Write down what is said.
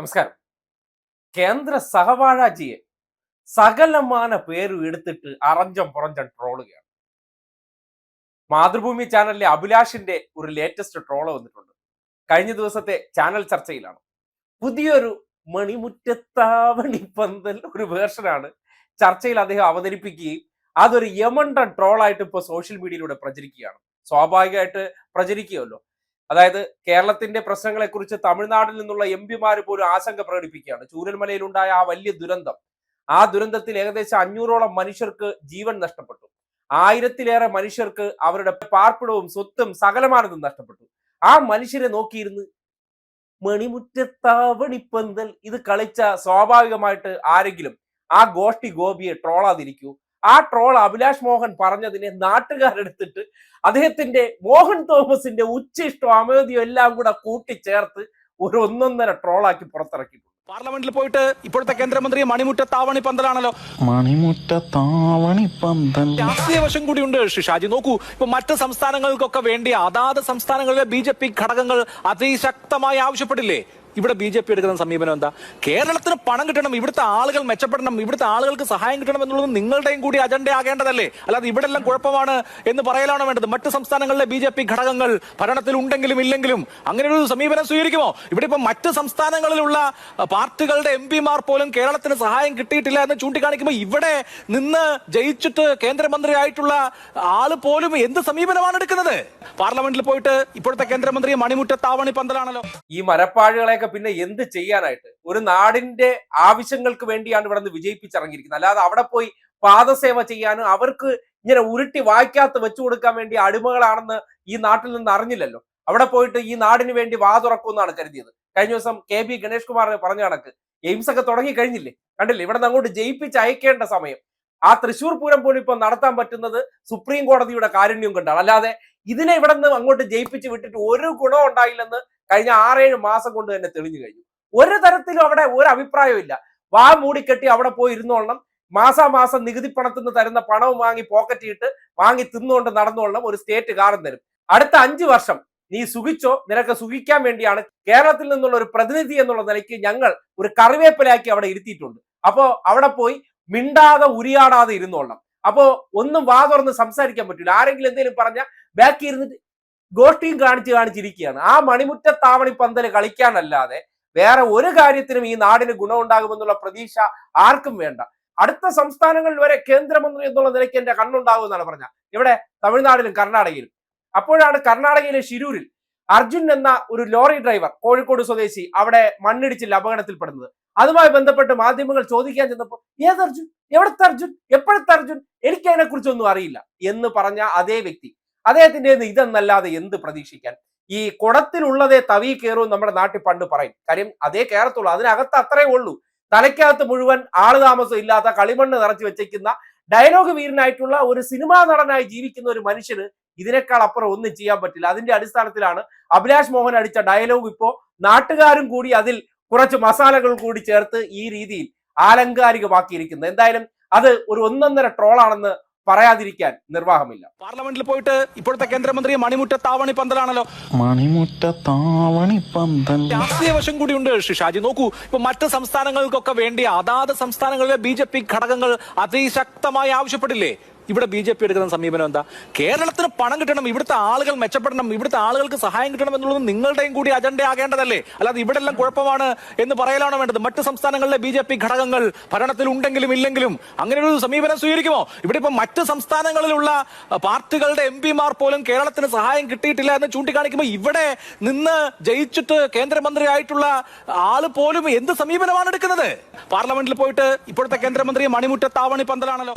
നമസ്കാരം. കേന്ദ്ര സഹവാഴാജിയെ സകലമാന പേരും എടുത്തിട്ട് അറഞ്ചം പുറഞ്ചം ട്രോളുകയാണ്. മാതൃഭൂമി ചാനലിലെ അഭിലാഷിന്റെ ഒരു ലേറ്റസ്റ്റ് ട്രോൾ വന്നിട്ടുണ്ട്. കഴിഞ്ഞ ദിവസത്തെ ചാനൽ ചർച്ചയിലാണ്. പുതിയൊരു മണിമുറ്റത്താവണി പന്തൽ ഒരു വേർഷനാണ് ചർച്ചയിൽ അദ്ദേഹം അവതരിപ്പിക്കുകയും അതൊരു യമണ്ടൻ ട്രോളായിട്ട് ഇപ്പോൾ സോഷ്യൽ മീഡിയയിലൂടെ പ്രചരിക്കുകയാണ്. സ്വാഭാവികമായിട്ട് പ്രചരിക്കുമല്ലോ അതായത് കേരളത്തിന്റെ പ്രശ്നങ്ങളെ കുറിച്ച് തമിഴ്നാട്ടിൽ നിന്നുള്ള എം പിമാർ പോലും ആശങ്ക പ്രകടിപ്പിക്കുകയാണ്. ചൂരൽമലയിലുണ്ടായ ആ വലിയ ദുരന്തം ആ ദുരന്തത്തിൽ ഏകദേശം അഞ്ഞൂറോളം മനുഷ്യർക്ക് ജീവൻ നഷ്ടപ്പെട്ടു. ആയിരത്തിലേറെ മനുഷ്യർക്ക് അവരുടെ പാർപ്പിടവും സ്വത്തും സകലമാനതും നഷ്ടപ്പെട്ടു. ആ മനുഷ്യരെ നോക്കിയിരുന്ന് മണിമുറ്റത്താവണിപ്പന്തൽ ഇത് കളിച്ച സ്വാഭാവികമായിട്ട് ആരെങ്കിലും ആ ഗോഷ്ടി ഗോപിയെ ട്രോളാതിരിക്കൂ ആ ട്രോൾ അഭിലാഷ് മോഹൻ പറഞ്ഞതിനെ നാട്ടുകാരെടുത്തിട്ട് അദ്ദേഹത്തിന്റെ മോഹൻ തോമസിന്റെ ഉച്ചിഷ്ടം അമേദിയോ എല്ലാം കൂടെ കൂട്ടിച്ചേർത്ത് ഒരു ഒന്നൊന്നര ട്രോളാക്കി പുറത്തിറക്കി പാർലമെന്റിൽ പോയിട്ട് ഇപ്പോഴത്തെ കേന്ദ്രമന്ത്രി മണിമുറ്റ താവണി പന്തലാണല്ലോ. മണിമുറ്റ താവണി പന്തൽ. രാഷ്ട്രീയ വശം കൂടിയുണ്ട് ശ്രീ ഷാജി. നോക്കൂ ഇപ്പൊ മറ്റ് സംസ്ഥാനങ്ങൾക്കൊക്കെ വേണ്ടി അതാത് സംസ്ഥാനങ്ങളിലെ ബി ജെ പി ഘടകങ്ങൾ അതിശക്തമായി ആവശ്യപ്പെട്ടില്ലേ ഇവിടെ ബി ജെ പി എടുക്കുന്ന സമീപനം എന്താ? കേരളത്തിന് പണം കിട്ടണം ഇവിടുത്തെ ആളുകൾ മെച്ചപ്പെടണം ഇവിടുത്തെ ആളുകൾക്ക് സഹായം കിട്ടണം എന്നുള്ളത് നിങ്ങളുടെയും കൂടി അജണ്ട ആകേണ്ടതല്ലേ? അല്ലാതെ ഇവിടെ എല്ലാം കുഴപ്പമാണ് എന്ന് പറയലാണോ വേണ്ടത്? മറ്റ് സംസ്ഥാനങ്ങളിലെ ബി ഘടകങ്ങൾ ഭരണത്തിൽ ഉണ്ടെങ്കിലും ഇല്ലെങ്കിലും അങ്ങനെ ഒരു സമീപനം സ്വീകരിക്കുമോ? ഇവിടെ ഇപ്പൊ മറ്റ് സംസ്ഥാനങ്ങളിലുള്ള പാർട്ടികളുടെ എം പിമാർ പോലും കേരളത്തിന് സഹായം കിട്ടിയിട്ടില്ല എന്ന് ചൂണ്ടിക്കാണിക്കുമ്പോൾ ഇവിടെ നിന്ന് ജയിച്ചിട്ട് കേന്ദ്രമന്ത്രിയായിട്ടുള്ള ആൾ പോലും എന്ത് സമീപനമാണ് എടുക്കുന്നത്? പാർലമെന്റിൽ പോയിട്ട് ഇപ്പോഴത്തെ കേന്ദ്രമന്ത്രി മണിമുറ്റ താവണി പന്തലാണല്ലോ. ഈ മരപ്പാഴുകളെയൊക്കെ പിന്നെ എന്ത് ചെയ്യാനായിട്ട്? ഒരു നാടിന്റെ ആവശ്യങ്ങൾക്ക് വേണ്ടിയാണ് ഇവിടെ നിന്ന് വിജയിപ്പിച്ചിറങ്ങിയിരിക്കുന്നത്. അല്ലാതെ അവിടെ പോയി പാദസേവ ചെയ്യാനും അവർക്ക് ഇങ്ങനെ ഉരുട്ടി വായിക്കാത്ത വെച്ചു കൊടുക്കാൻ വേണ്ടി അടിമകളാണെന്ന് ഈ നാട്ടിൽ നിന്ന് അറിഞ്ഞില്ലല്ലോ. അവിടെ പോയിട്ട് ഈ നാടിന് വേണ്ടി വാ തുറക്കുമെന്നാണ് കരുതിയത്. കഴിഞ്ഞ ദിവസം കെ ബി ഗണേഷ് കുമാർ പറഞ്ഞ കണക്ക്. എയിംസ് ഒക്കെ തുടങ്ങി കഴിഞ്ഞില്ലേ? കണ്ടില്ലേ? ഇവിടെ നിന്ന് അങ്ങോട്ട് ജയിപ്പിച്ച് അയക്കേണ്ട സമയം. ആ തൃശൂർ പൂരം പോലും ഇപ്പൊ നടത്താൻ പറ്റുന്നത് സുപ്രീം കോടതിയുടെ കാരുണ്യം കൊണ്ടാണ്. അല്ലാതെ ഇതിനെ ഇവിടെ നിന്ന് അങ്ങോട്ട് ജയിപ്പിച്ച് വിട്ടിട്ട് ഒരു ഗുണം ഉണ്ടായില്ലെന്ന് കഴിഞ്ഞ ആറേഴ് മാസം കൊണ്ട് തന്നെ തെളിഞ്ഞു കഴിഞ്ഞു. ഒരു തരത്തിലും അവിടെ ഒരു അഭിപ്രായമില്ല വാ മൂടിക്കെട്ടി അവിടെ പോയി ഇരുന്നോളണം. മാസാമാസം നികുതി പണത്തിൽ നിന്ന് തരുന്ന പണവും വാങ്ങി പോക്കറ്റിട്ട് വാങ്ങി തിന്നുകൊണ്ട് നടന്നോളണം. ഒരു സ്റ്റേറ്റ് കാറും തരും. അടുത്ത അഞ്ചു വർഷം നീ സുഖിച്ചോ? നിനക്ക് സുഖിക്കാൻ വേണ്ടിയാണ് കേരളത്തിൽ നിന്നുള്ള ഒരു പ്രതിനിധി എന്നുള്ള നിലയ്ക്ക് ഞങ്ങൾ ഒരു കറിവേപ്പിലാക്കി അവിടെ ഇരുത്തിയിട്ടുണ്ട്. അപ്പോ അവിടെ പോയി മിണ്ടാതെ ഉരിയാടാതെ ഇരുന്നോളണം. അപ്പോ ഒന്നും വാ തുറന്ന് സംസാരിക്കാൻ പറ്റില്ല. ആരെങ്കിലും എന്തെങ്കിലും പറഞ്ഞാൽ ബാക്കി ഇരുന്നിട്ട് ഗോഷ്ടിയും കാണിച്ച് കാണിച്ചിരിക്കുകയാണ്. ആ മണിമുറ്റത്താവണി പന്തൽ കളിക്കാനല്ലാതെ വേറെ ഒരു കാര്യത്തിനും ഈ നാടിന് ഗുണമുണ്ടാകുമെന്നുള്ള പ്രതീക്ഷ ആർക്കും വേണ്ട. അടുത്ത സംസ്ഥാനങ്ങളിൽ വരെ കേന്ദ്രമന്ത്രി എന്നുള്ള നിലയ്ക്ക് എന്റെ കണ്ണുണ്ടാകുമെന്നാണ് പറഞ്ഞ ഇവിടെ തമിഴ്നാടിലും കർണാടകയിലും. അപ്പോഴാണ് കർണാടകയിലെ ഷിരൂരിൽ അർജുൻ എന്ന ഒരു ലോറി ഡ്രൈവർ കോഴിക്കോട് സ്വദേശി അവിടെ മണ്ണിടിച്ചിൽ അപകടത്തിൽപ്പെടുന്നത്. അതുമായി ബന്ധപ്പെട്ട് മാധ്യമങ്ങൾ ചോദിക്കാൻ ചെന്നപ്പോൾ ഏത് അർജുൻ? എവിടുത്തെ അർജുൻ? എപ്പോഴത്തെ അർജുൻ? എനിക്ക് അതിനെക്കുറിച്ചൊന്നും അറിയില്ല. എന്ന് പറഞ്ഞ അതേ വ്യക്തി അദ്ദേഹത്തിന്റെ ഇതെന്നല്ലാതെ എന്ത് പ്രതീക്ഷിക്കാൻ? ഈ കുടത്തിലുള്ളതേ തവി കയറും നമ്മുടെ നാട്ടിൽ പണ്ട് പറയും. കാര്യം അതേ കയറത്തുള്ളൂ. അതിനകത്ത് അത്രേ ഉള്ളൂ. തലയ്ക്കകത്ത് മുഴുവൻ ആൾ താമസം ഇല്ലാത്ത കളിമണ്ണ് നിറച്ചു വെച്ചേക്കുന്ന ഡയലോഗ് വീരനായിട്ടുള്ള ഒരു സിനിമാ നടനായി ജീവിക്കുന്ന ഒരു മനുഷ്യന് ഇതിനേക്കാൾ അപ്പുറം ഒന്നും ചെയ്യാൻ പറ്റില്ല. അതിന്റെ അടിസ്ഥാനത്തിലാണ് അഭിലാഷ് മോഹൻ അടിച്ച ഡയലോഗ് ഇപ്പോ നാട്ടുകാരും കൂടി അതിൽ കുറച്ച് മസാലകൾ കൂടി ചേർത്ത് ഈ രീതിയിൽ ആലങ്കാരികമാക്കിയിരിക്കുന്നത് എന്തായാലും അത് ഒരു ഒന്നൊന്നര ട്രോളാണെന്ന് പറയാതിരിക്കാൻ നിർവാഹമില്ല. പാർലമെന്റിൽ പോയിട്ട് ഇപ്പോഴത്തെ കേന്ദ്രമന്ത്രി മണിമുറ്റ താവണി പന്തലാണല്ലോ. മണിമുറ്റ താവണി പന്തൽ. രാഷ്ട്രീയ വശം കൂടിയുണ്ട് ഉണ്ട് ഷാജി. നോക്കൂ ഇപ്പൊ മറ്റ് സംസ്ഥാനങ്ങൾക്കൊക്കെ വേണ്ടി അതാത് സംസ്ഥാനങ്ങളിലെ ബി ജെ പി ഘടകങ്ങൾ അതിശക്തമായി ആവശ്യപ്പെട്ടില്ലേ? ഇവിടെ ബി ജെ പി എടുക്കുന്ന സമീപനം എന്താ? കേരളത്തിന് പണം കിട്ടണം ഇവിടുത്തെ ആളുകൾ മെച്ചപ്പെടണം ഇവിടുത്തെ ആളുകൾക്ക് സഹായം കിട്ടണം എന്നുള്ളത് നിങ്ങളുടെയും കൂടി അജണ്ട ആകേണ്ടതല്ലേ? അല്ലാതെ ഇവിടെ എല്ലാം കുഴപ്പമാണ് എന്ന് പറയലാണോ വേണ്ടത്? മറ്റ് സംസ്ഥാനങ്ങളിലെ ബി ജെ പി ഘടകങ്ങൾ ഭരണത്തിൽ ഉണ്ടെങ്കിലും ഇല്ലെങ്കിലും അങ്ങനെ ഒരു സമീപനം സ്വീകരിക്കുമോ? ഇവിടെ ഇപ്പൊ മറ്റ് സംസ്ഥാനങ്ങളിലുള്ള പാർട്ടികളുടെ എം പിമാർ പോലും കേരളത്തിന് സഹായം കിട്ടിയിട്ടില്ല എന്ന് ചൂണ്ടിക്കാണിക്കുമ്പോൾ ഇവിടെ നിന്ന് ജയിച്ചിട്ട് കേന്ദ്രമന്ത്രിയായിട്ടുള്ള ആൾ പോലും എന്ത് സമീപനമാണ് എടുക്കുന്നത്? പാർലമെന്റിൽ പോയിട്ട് ഇപ്പോഴത്തെ കേന്ദ്രമന്ത്രി മണിമുറ്റ താവണി പന്തലാണല്ലോ.